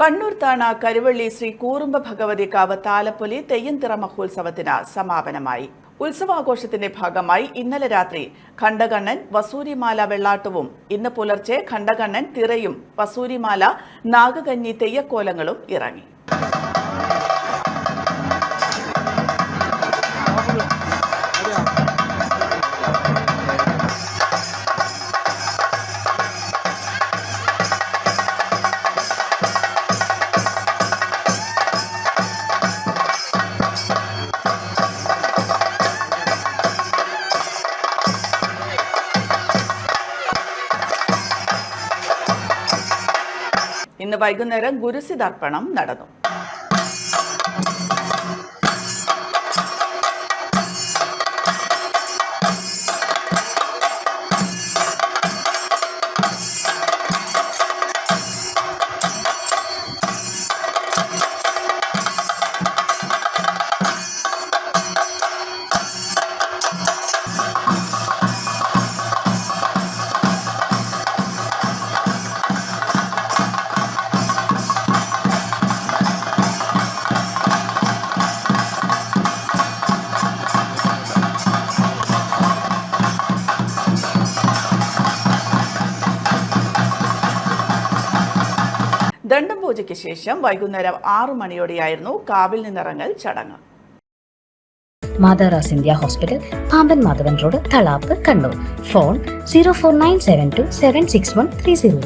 കണ്ണൂർ താണ കരുവള്ളി ശ്രീ കൂറുമ്പ ഭഗവതി കാവ് താലപ്പൊലി തെയ്യന്തിറ മഹോത്സവത്തിന് സമാപനമായി. ഉത്സവാഘോഷത്തിന്റെ ഭാഗമായി ഇന്നലെ രാത്രി ഖണ്ഡകണ്ണൻ വസൂരിമാല വെള്ളാട്ടവും ഇന്ന് പുലർച്ചെ ഖണ്ഡകണ്ണൻ തിറയും വസൂരിമാല നാഗകന്നി തെയ്യക്കോലങ്ങളും ഇറങ്ങി. ഇന്ന് വൈകുന്നേരം ഗുരുസി ഗുരുസിതർപ്പണം നടന്നു. ദണ്ഡം പൂജയ്ക്ക് ശേഷം വൈകുന്നേരം ആറു മണിയോടെയായിരുന്നു കാവിൽ നിന്നിറങ്ങൽ ചടങ്ങ്. മാതാറാസ് India hospital Pamban Madhavan road Thalap Kannur. Phone zero four nine seven two seven six one three zero